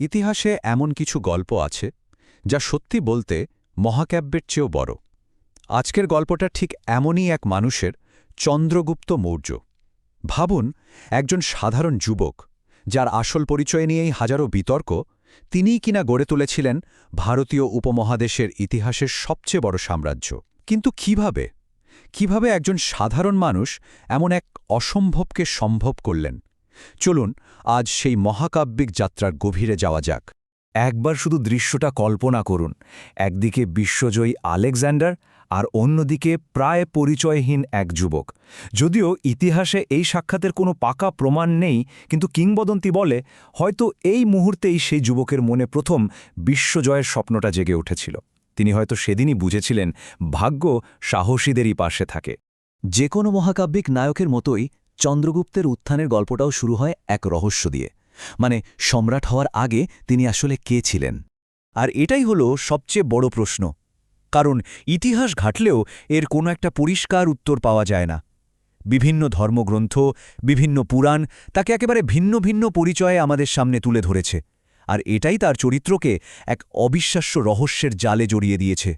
ইতিহাসে এমন কিছু গল্প আছে, যা সত্যি বলতে মহাকাব্যের চেয়েও বড়। আজকের গল্পটা ঠিক এমনই এক মানুষের চন্দ্রগুপ্ত মৌর্য। ভাবুন, একজন সাধারণ যুবক, যার আসল পরিচয় নিয়েই হাজারো বিতর্ক, তিনিই কিনা গড়ে তুলেছিলেন ভারতীয় উপমহাদেশের ইতিহাসের সবচেয়ে বড় সাম্রাজ্য। কিন্তু কীভাবে? কীভাবে একজন সাধারণ মানুষ এমন এক অসম্ভবকে সম্ভব করলেন? চলুন, আজ সেই মহাকাব্যিক যাত্রার গভীরে যাওয়া যাক। একবার শুধু দৃশ্যটা কল্পনা করুন। একদিকে বিশ্বজয়ী আলেকজান্ডার আর অন্যদিকে প্রায় পরিচয়হীন এক যুবক। যদিও ইতিহাসে এই সাক্ষাতের কোনো পাকা প্রমাণ নেই, কিন্তু কিংবদন্তি বলে, হয়তো এই মুহূর্তেই সেই যুবকের মনে প্রথম বিশ্বজয়ের স্বপ্নটা জেগে উঠেছিল। তিনি হয়তো সেদিনই বুঝেছিলেন, ভাগ্য সাহসীদেরই পাশে থাকে। যে কোনো মহাকাব্যিক নায়কের মতোই চন্দ্রগুপ্তের উত্থানের গল্পটাও শুরু হয় এক রহস্য দিয়ে। মানে সম্রাট হওয়ার আগে তিনি আসলে কে ছিলেন? আর এটাই হলো সবচেয়ে বড় প্রশ্ন। কারণ ইতিহাস ঘাটলেও এর কোনো একটা পরিষ্কার উত্তর পাওয়া যায় না। বিভিন্ন ধর্মগ্রন্থ, বিভিন্ন পুরাণ তাকে একেবারে ভিন্ন ভিন্ন পরিচয়ে আমাদের সামনে তুলে ধরেছে। আর এটাই তার চরিত্রকে এক অবিশ্বাস্য রহস্যের জালে জড়িয়ে দিয়েছে।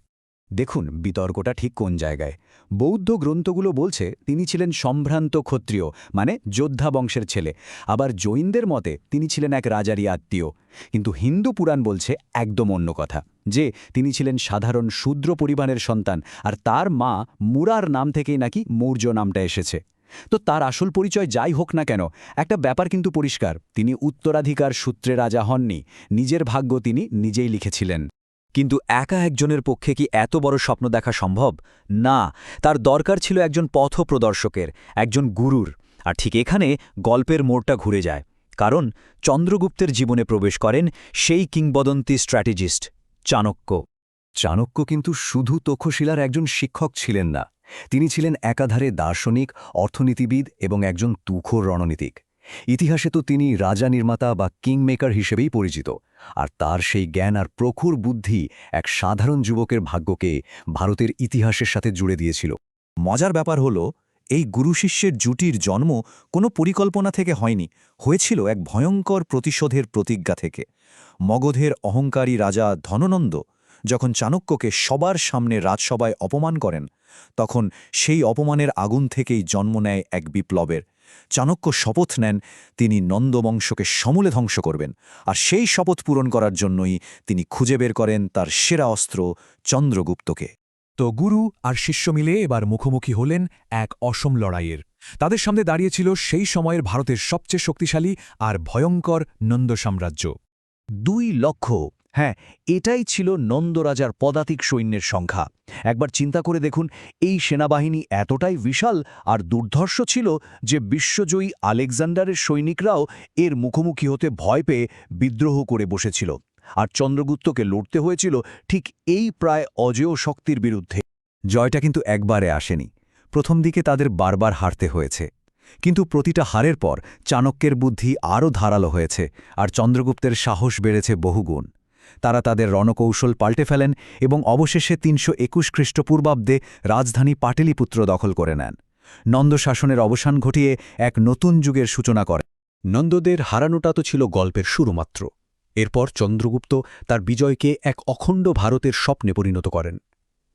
দেখুন, বিতর্কটা ঠিক কোন জায়গায়। বৌদ্ধ গ্রন্থগুলো বলছে তিনি ছিলেন সম্ভ্রান্ত ক্ষত্রিয় মানে যোদ্ধা বংশের ছেলে। আবার জৈনদের মতে তিনি ছিলেন এক রাজারই আত্মীয়। কিন্তু হিন্দু পুরাণ বলছে একদম অন্য কথা, যে তিনি ছিলেন সাধারণ শূদ্র পরিবারের সন্তান আর তার মা মুরার নাম থেকেই নাকি মৌর্য নামটা এসেছে। তো তার আসল পরিচয় যাই হোক না কেন, একটা ব্যাপার কিন্তু পরিষ্কার, তিনি উত্তরাধিকার সূত্রে রাজা হননি, নিজের ভাগ্য তিনি নিজেই লিখেছিলেন। কিন্তু একা একজনের পক্ষে কি এত বড় স্বপ্ন দেখা সম্ভব? না, তার দরকার ছিল একজন পথ প্রদর্শকের একজন গুরুর। আর ঠিক এখানে গল্পের মোড়টা ঘুরে যায়। কারণ চন্দ্রগুপ্তের জীবনে প্রবেশ করেন সেই কিংবদন্তি স্ট্র্যাটেজিস্ট চাণক্য। চাণক্য কিন্তু শুধু তক্ষশিলার একজন শিক্ষক ছিলেন না। তিনি ছিলেন একাধারে দার্শনিক, অর্থনীতিবিদ এবং একজন তুখোর রণনীতিক। ইতিহাসে তো তিনি রাজা নির্মাতা বা কিংমেকার হিসেবেই পরিচিত, আর তার সেই জ্ঞান আর প্রখুর বুদ্ধি এক সাধারণ যুবকের ভাগ্যকে ভারতের ইতিহাসের সাথে জুড়ে দিয়েছিল। মজার ব্যাপার হল, এই গুরু শিষ্যের জুটির জন্ম কোনো পরিকল্পনা থেকে হয়নি, হয়েছিল এক ভয়ঙ্কর প্রতিশোধের প্রতিজ্ঞা থেকে। মগধের অহংকারী রাজা ধননন্দ যখন চাণক্যকে সবার সামনে রাজসভায় অপমান করেন, তখন সেই অপমানের আগুন থেকেই জন্ম নেয় এক বিপ্লবের। চাণক্য শপথ নেন, তিনি নন্দবংশকে সমূলে ধ্বংস করবেন, আর সেই শপথ পূরণ করার জন্যই তিনি খুঁজে বের করেন তার সেরা অস্ত্র চন্দ্রগুপ্তকে। তো গুরু আর শিষ্য মিলে এবার মুখোমুখি হলেন এক অসম লড়াইয়ের। তাদের সামনে দাঁড়িয়েছিল সেই সময়ের ভারতের সবচেয়ে শক্তিশালী আর ভয়ঙ্কর নন্দ সাম্রাজ্য। দুই লক্ষ হ্যাঁ এটাই ছিল নন্দরাজার পদাতিক সৈন্যের সংখ্যা। একবার চিন্তা করে দেখুন, এই সেনাবাহিনী এতটাই বিশাল আর দুর্ধর্ষ ছিল যে বিশ্বজয়ী আলেকজান্ডারের সৈনিকরাও এর মুখোমুখি হতে ভয় পেয়ে বিদ্রোহ করে বসেছিল। আর চন্দ্রগুপ্তকে লড়তে হয়েছিল ঠিক এই প্রায় অজেয় শক্তির বিরুদ্ধে। জয়টা কিন্তু একবারে আসেনি। প্রথম দিকে তাদের বারবার হারতে হয়েছে। কিন্তু প্রতিটা হারের পর চাণক্যের বুদ্ধি আরও ধারালো হয়েছে আর চন্দ্রগুপ্তের সাহস বেড়েছে বহুগুণ। তারা তাদের রণকৌশল পাল্টে ফেলেন এবং অবশেষে তিনশো একুশ খ্রিস্টপূর্বাব্দে রাজধানী পাটেলিপুত্র দখল করে নেন। নন্দ শাসনের অবসান ঘটিয়ে এক নতুন যুগের সূচনা করে। নন্দদের হারানোটা তো ছিল গল্পের শুরু মাত্র এরপর চন্দ্রগুপ্ত তার বিজয়কে এক অখণ্ড ভারতের স্বপ্নে পরিণত করেন।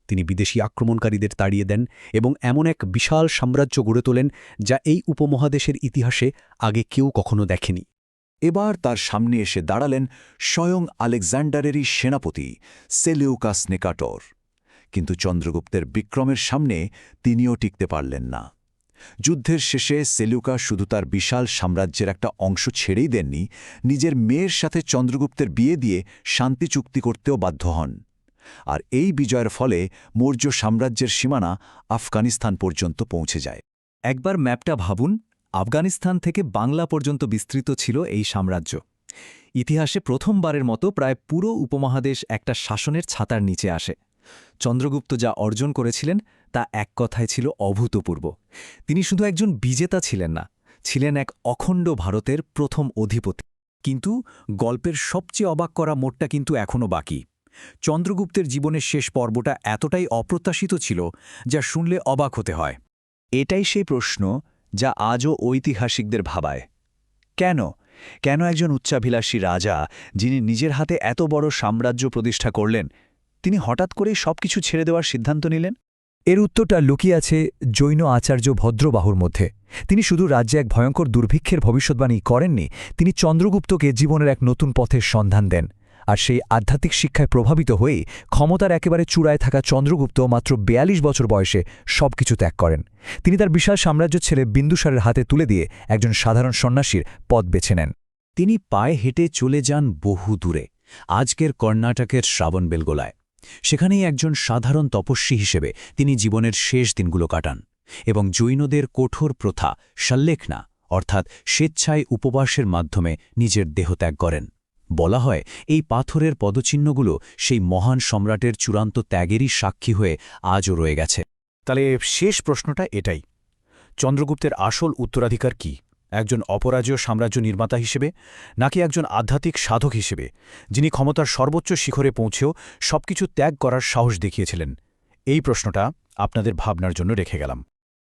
তিনি বিদেশি আক্রমণকারীদের তাড়িয়ে দেন এবং এমন এক বিশাল সাম্রাজ্য গড়ে তোলেন যা এই উপমহাদেশের ইতিহাসে আগে কেউ কখনো দেখেনি। এবার তার সামনে এসে দাঁড়ালেন স্বয়ং আলেকজান্ডারেরই সেনাপতি সেলিউকাস নেকাটর। কিন্তু চন্দ্রগুপ্তের বিক্রমের সামনে তিনিও টিকতে পারলেন না। যুদ্ধের শেষে সেলুকা শুধু তার বিশাল সাম্রাজ্যের একটা অংশ ছেড়েই দেননি, নিজের মেয়ের সাথে চন্দ্রগুপ্তের বিয়ে দিয়ে শান্তি চুক্তি করতেও বাধ্য হন। আর এই বিজয়ের ফলে মৌর্য সাম্রাজ্যের সীমানা আফগানিস্তান পর্যন্ত পৌঁছে যায়। একবার ম্যাপটা ভাবুন আফগানিস্তান থেকে বাংলা পর্যন্ত বিস্তৃত ছিল এই সাম্রাজ্য। ইতিহাসে প্রথমবারের মতো প্রায় পুরো উপমহাদেশ একটা শাসনের ছাতার নিচে আসে। চন্দ্রগুপ্ত যা অর্জন করেছিলেন, তা এক কথায় ছিল অভূতপূর্ব। তিনি শুধু একজন বিজেতা ছিলেন না, ছিলেন এক অখণ্ড ভারতের প্রথম অধিপতি। কিন্তু গল্পের সবচেয়ে অবাক করা মোড়টা কিন্তু এখনও বাকি। চন্দ্রগুপ্তের জীবনের শেষ পর্বটা এতটাই অপ্রত্যাশিত ছিল, যা শুনলে অবাক হতে হয়। এটাই সেই প্রশ্ন যা আজও ঐতিহাসিকদের ভাবায়। কেন? কেন একজন উচ্চাভিলাষী রাজা, যিনি নিজের হাতে এত বড় সাম্রাজ্য প্রতিষ্ঠা করলেন, তিনি হঠাৎ করেই সবকিছু ছেড়ে দেওয়ার সিদ্ধান্ত নিলেন? এর উত্তরটা লুকিয়ে আছে জৈন আচার্য ভদ্রবাহুর মধ্যে। তিনি শুধু রাজ্যে এক ভয়ঙ্কর দুর্ভিক্ষের ভবিষ্যৎবাণী করেননি, তিনি চন্দ্রগুপ্তকে জীবনের এক নতুন পথের সন্ধান দেন। আর সেই আধ্যাত্মিক শিক্ষায় প্রভাবিত হয়ে ক্ষমতার একেবারে চূড়ায় থাকা চন্দ্রগুপ্ত মাত্র বেয়াল্লিশ বছর বয়সে সবকিছু ত্যাগ করেন। তিনি তার বিশাল সাম্রাজ্য ছেলে বিন্দুসারের হাতে তুলে দিয়ে একজন সাধারণ সন্ন্যাসীর পথ বেছে নেন। তিনি পায়ে হেঁটে চলে যান বহু দূরে, আজকের কর্ণাটকের শ্রাবণবেলগোলায়। সেখানেই একজন সাধারণ তপস্বী হিসেবে তিনি জীবনের শেষ দিনগুলো কাটান এবং জৈনদের কঠোর প্রথা শাল্লেখনা অর্থাৎ স্বেচ্ছায় উপবাসের মাধ্যমে নিজের দেহত্যাগ করেন। বলা হয়, এই পাথরের পদচিহ্নগুলো সেই মহান সম্রাটের চূড়ান্ত ত্যাগেরই সাক্ষী হয়ে আজও রয়ে গেছে। তাহলে শেষ প্রশ্নটা এটাই। চন্দ্রগুপ্তের আসল উত্তরাধিকার কি? একজন অপরাজয় সাম্রাজ্য নির্মাতা হিসেবে, নাকি একজন আধ্যাত্মিক সাধক হিসেবে, যিনি ক্ষমতার সর্বোচ্চ শিখরে পৌঁছেও সবকিছু ত্যাগ করার সাহস দেখিয়েছিলেন? এই প্রশ্নটা আপনাদের ভাবনার জন্য রেখে গেলাম।